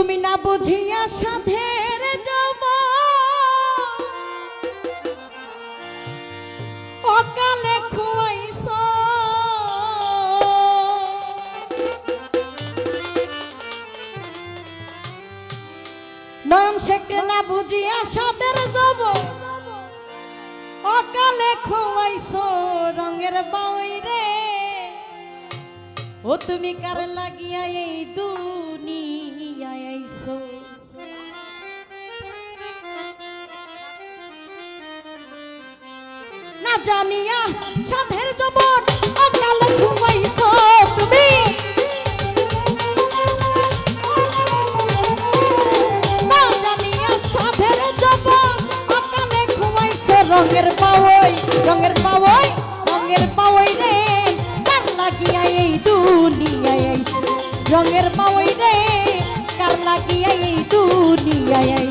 তুমি না বুঝিয়া সাধের যাব। অকালে খুয়াইছ। নাম শেখে না বুঝিয়া সাধের যাব। অকালে খুয়াইছ রঙের বই রে ও তুমি কার লাগিয়া এই দুনিয়ায় না জানিয়া সাধের জবন অকালে তুমি। রঙের পাওই রঙের পাওই রঙের রে। কার লাগিয়া এই দুনিয়ায় রঙের রে, কার লাগিয়া এই দুনিয়ায়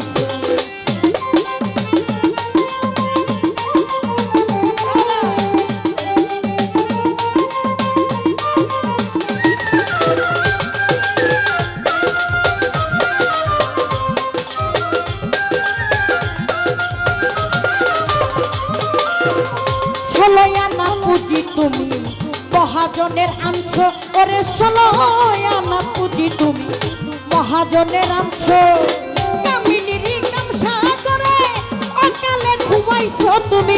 মহাজনের আনছো ওরে ষোলোয়া আমার পুঁজি তুমি। মহাজনের আনছো। কামিনীর কামসা করে অকালে তুমি।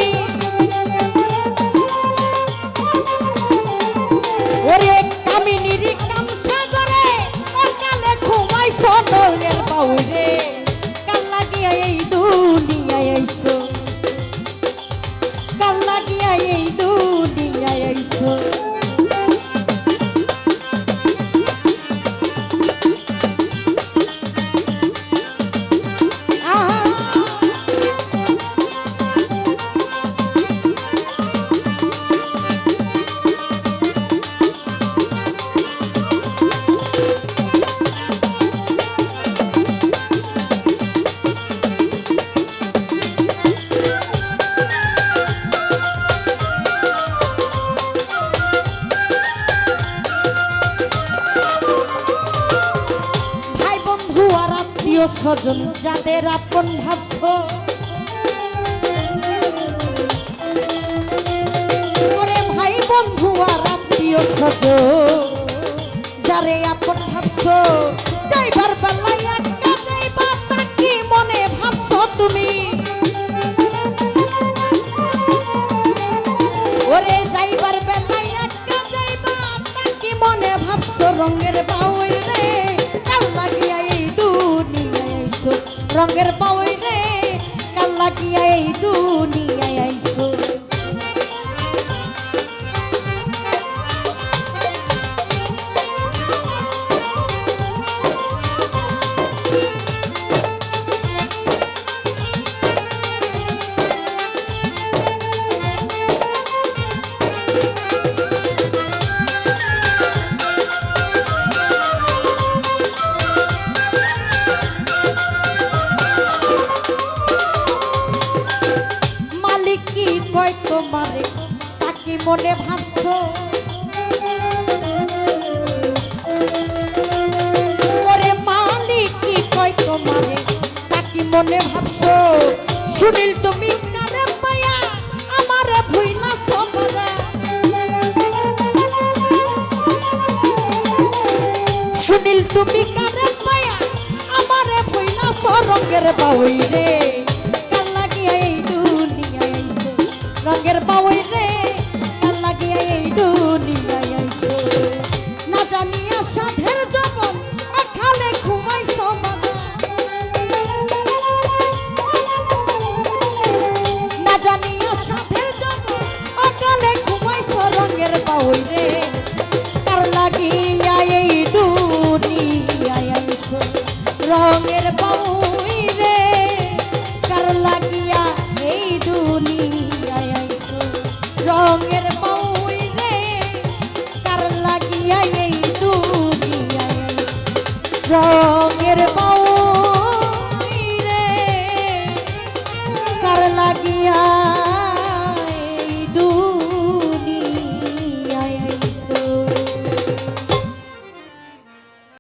আত্মীয় স্বজন, যাদের আপন ভাবছ ভাই বন্ধু আর আত্মীয় স্বজন, যারে আপন ভাবছ যাইবার বেলায় একা রঙের বাউই রে কাল লাগিয়া এই দুনিয়ায় মনে ভাবছ? ওরে মালিক, কি কয় তোমারে? তা মনে ভাবছ? সুনীল, তুমি কারে পায়া? আমার ভুইলা তুমি কারে পায়া? সরঙ্গের বাউই রঙের বউই রে লাগিয়া এই রঙের বউই রে লাগিয়া এই দুনিয়ায় রঙ